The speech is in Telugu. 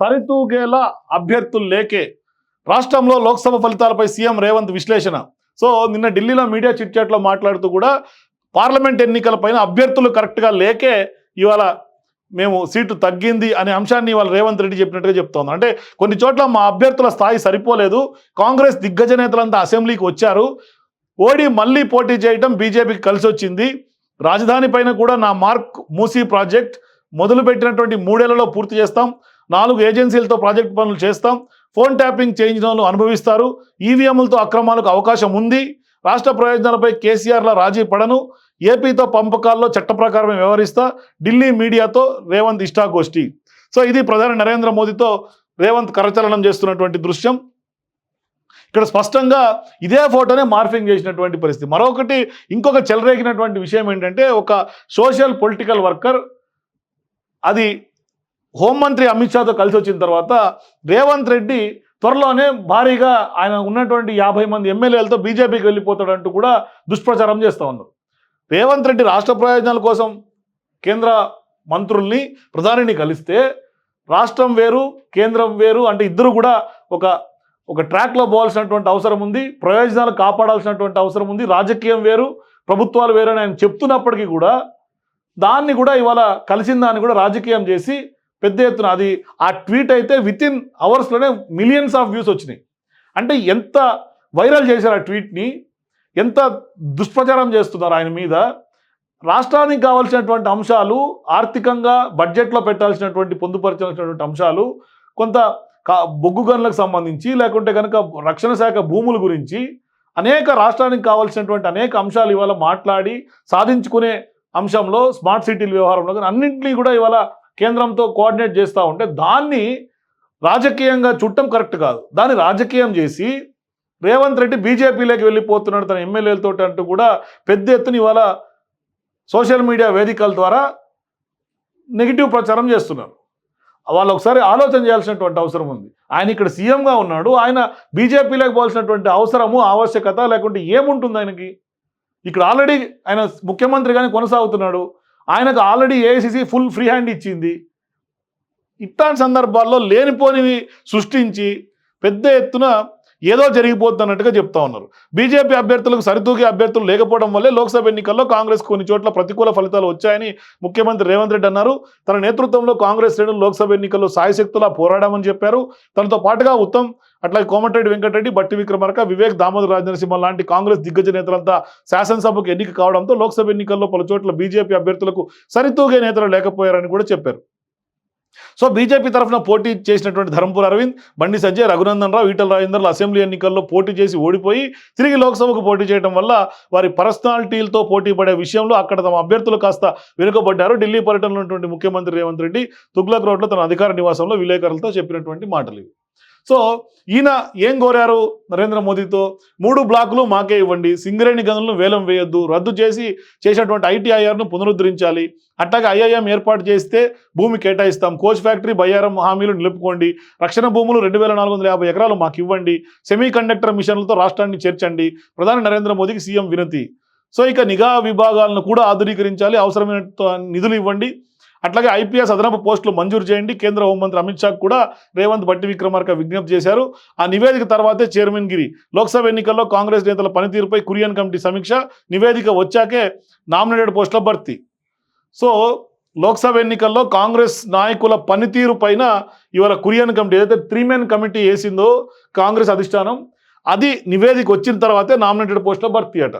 సరితూగేలా అభ్యర్థులు లేకే రాష్ట్రంలో లోక్సభ ఫలితాలపై సీఎం రేవంత్ విశ్లేషణ. సో నిన్న ఢిల్లీలో మీడియా చిట్చాట్లో మాట్లాడుతూ కూడా పార్లమెంట్ ఎన్నికలపైన అభ్యర్థులు కరెక్ట్గా లేకే ఇవాళ మేము సీటు తగ్గింది అనే అంశాన్ని ఇవాళ రేవంత్ రెడ్డి చెప్పినట్టుగా చెప్తోంది. అంటే కొన్ని చోట్ల మా అభ్యర్థుల స్థాయి సరిపోలేదు. కాంగ్రెస్ దిగ్గజ నేతలంతా అసెంబ్లీకి వచ్చారు. ఓడి మళ్ళీ పోటీ చేయడం బీజేపీకి కలిసి వచ్చింది రాజధాని పైన కూడా నా మార్క్ మూసీ ప్రాజెక్ట్ మొదలుపెట్టినటువంటి మూడేళ్ళలో పూర్తి చేస్తాం. నాలుగు ఏజెన్సీలతో ప్రాజెక్ట్ పనులు చేస్తాం. ఫోన్ ట్యాపింగ్ చేయించడంలో అనుభవిస్తారు. ఈవీఎంలతో అక్రమాలకు అవకాశం ఉంది. రాష్ట్ర ప్రయోజనాలపై కేసీఆర్ల రాజీ పడను. ఏపీతో పంపకాల్లో చట్ట ప్రకారం వ్యవహరిస్తా. ఢిల్లీ మీడియాతో రేవంత్ ఇష్టాగోష్ఠి. సో ఇది ప్రధాని నరేంద్ర మోదీతో రేవంత్ కరచలనం చేస్తున్నటువంటి దృశ్యం. ఇక్కడ స్పష్టంగా ఇదే ఫోటోనే మార్ఫింగ్ చేసినటువంటి పరిస్థితి. మరొకటి ఇంకొక చెలరేగినటువంటి విషయం ఏంటంటే ఒక సోషల్ పొలిటికల్ వర్కర్ అది హోంమంత్రి అమిత్ షాతో కలిసి వచ్చిన తర్వాత రేవంత్ రెడ్డి త్వరలోనే భారీగా ఆయన ఉన్నటువంటి యాభై మంది ఎమ్మెల్యేలతో బీజేపీకి వెళ్ళిపోతాడంటూ కూడా దుష్ప్రచారం చేస్తూ ఉన్నారు. రేవంత్ రెడ్డి రాష్ట్ర ప్రయోజనాల కోసం కేంద్ర మంత్రుల్ని ప్రధానిని కలిస్తే రాష్ట్రం వేరు కేంద్రం వేరు అంటే ఇద్దరు కూడా ఒక ఒక ట్రాక్లో పోవాల్సినటువంటి అవసరం ఉంది ప్రయోజనాలు కాపాడాల్సినటువంటి అవసరం ఉంది రాజకీయం వేరు ప్రభుత్వాలు వేరు అని ఆయన చెప్తున్నప్పటికీ కూడా దాన్ని కూడా ఇవాళ కలిసిన దాన్ని కూడా రాజకీయం చేసి పెద్ద ఎత్తున అది ఆ ట్వీట్ అయితే విత్ ఇన్ అవర్స్లోనే మిలియన్స్ ఆఫ్ వ్యూస్ వచ్చినాయి. అంటే ఎంత వైరల్ చేశారు ఆ ట్వీట్ని ఎంత దుష్ప్రచారం చేస్తున్నారు ఆయన మీద రాష్ట్రానికి కావాల్సినటువంటి అంశాలు ఆర్థికంగా బడ్జెట్లో పెట్టాల్సినటువంటి పొందుపరచాల్సినటువంటి అంశాలు కొంత కా- బొగ్గు గనులకు సంబంధించి లేకుంటే కనుక రక్షణ శాఖ భూముల గురించి అనేక రాష్ట్రానికి కావాల్సినటువంటి అనేక అంశాలు ఇవాళ మాట్లాడి సాధించుకునే అంశంలో స్మార్ట్ సిటీల వ్యవహారంలో కానీ అన్నింటినీ కూడా ఇవాళ కేంద్రంతో కోఆర్డినేట్ చేస్తూ ఉంటే దాన్ని రాజకీయంగా చుట్టం కరెక్ట్ కాదు. దాన్ని రాజకీయం చేసి రేవంత్ రెడ్డి బీజేపీలోకి వెళ్ళిపోతున్నాడు తన ఎమ్మెల్యేలతో అంటూ కూడా పెద్ద ఎత్తున ఇవాళ సోషల్ మీడియా వేదికల ద్వారా నెగిటివ్ ప్రచారం చేస్తున్నారు. వాళ్ళు ఒకసారి ఆలోచన చేయాల్సినటువంటి అవసరం ఉంది. ఆయన ఇక్కడ సీఎంగా ఉన్నాడు. ఆయన బీజేపీలోకి పోవాల్సినటువంటి అవసరము ఆవశ్యకత లేకుంటే ఏముంటుంది ఆయనకి? ఇక్కడ ఆల్రెడీ ఆయన ముఖ్యమంత్రిగానే కొనసాగుతున్నాడు. ఆయనకు already AICC full free hand ఇచ్చింది. ఇట్లాంటి సందర్భాల్లో లేనిపోనివి సృష్టించి పెద్ద ఎత్తున ఏదో జరిగిపోతున్నట్టుగా చెప్తా ఉన్నారు. బీజేపీ అభ్యర్థులకు సరితూగే అభ్యర్థులు లేకపోవడం వల్లే లోక్సభ ఎన్నికల్లో కాంగ్రెస్ కొన్ని చోట్ల ప్రతికూల ఫలితాలు వచ్చాయని ముఖ్యమంత్రి రేవంత్ రెడ్డి అన్నారు. తన నేతృత్వంలో కాంగ్రెస్ శ్రేణులు లోక్సభ ఎన్నికల్లో సాయశక్తులా పోరాడామని చెప్పారు. తనతో పాటుగా ఉత్తమ్ అట్లాగే కోమటిరెడ్డి వెంకటరెడ్డి బట్టి విక్రమార్క వివేక్ దామోదర్ రాజనరసింహ లాంటి కాంగ్రెస్ దిగ్గజ నేతలంతా శాసనసభకు ఎన్నిక కావడంతో లోక్సభ ఎన్నికల్లో పలు చోట్ల బీజేపీ అభ్యర్థులకు సరితూగే నేతలు లేకపోయారని కూడా చెప్పారు. సో బీజేపీ తరఫున పోటీ చేసినటువంటి ధర్మపూర్ అరవింద్ బండి సంజయ్ రఘునందన్ రావు ఈటల రాజేందర్లు అసెంబ్లీ ఎన్నికల్లో పోటీ చేసి ఓడిపోయి తిరిగి లోక్సభకు పోటీ చేయడం వల్ల వారి పర్సనాలిటీలతో పోటీ పడే విషయంలో అక్కడ తమ అభ్యర్థులు కాస్త వెనుకబడ్డారు. ఢిల్లీ పర్యటనలో ఉన్నటువంటి ముఖ్యమంత్రి రేవంత్ రెడ్డి తుగ్లక్ రోడ్లో తన అధికార నివాసంలో విలేకరులతో చెప్పినటువంటి మాటలు ఇవి. సో ఈయన ఏం కోరారు? నరేంద్ర మోదీతో మూడు బ్లాకులు మాకే ఇవ్వండి సింగరేణి గనులను వేలం వేయొద్దు రద్దు చేసి చేసినటువంటి ఐటీఐఆర్ను పునరుద్ధరించాలి. అట్లాగే ఐఐఎం ఏర్పాటు చేస్తే భూమి కేటాయిస్తాం. కోచ్ ఫ్యాక్టరీ బయ్యారం హామీలు నిలుపుకోండి. రక్షణ భూములు రెండు వేల నాలుగు వందల యాభై ఎకరాలు మాకు ఇవ్వండి. సెమీ కండక్టర్ మిషన్లతో రాష్ట్రాన్ని చేర్చండి. ప్రధాని నరేంద్ర మోదీకి సీఎం వినతి. సో ఇక నిఘా విభాగాలను కూడా ఆధునీకరించాలి. అవసరమైన నిధులు ఇవ్వండి. అట్లాగే ఐపీఎస్ అదనపు పోస్టులు మంజూరు చేయండి. కేంద్ర హోంమంత్రి అమిత్ షా కూడా రేవంత్ భట్టి విక్రమార్క విజ్ఞప్తి చేశారు. ఆ నివేదిక తర్వాతే చైర్మన్ గిరి. లోక్సభ ఎన్నికల్లో కాంగ్రెస్ నేతల పనితీరుపై కురియన్ కమిటీ సమీక్ష. నివేదిక వచ్చాకే నామినేటెడ్ పోస్టుల భర్తీ. సో లోక్సభ ఎన్నికల్లో కాంగ్రెస్ నాయకుల పనితీరు పైన ఇవాళ కురియన్ కమిటీ ఏదైతే త్రీ మెన్ కమిటీ వేసిందో కాంగ్రెస్ అధిష్టానం అది నివేదిక వచ్చిన తర్వాతే నామినేటెడ్ పోస్టులో భర్తీ అట.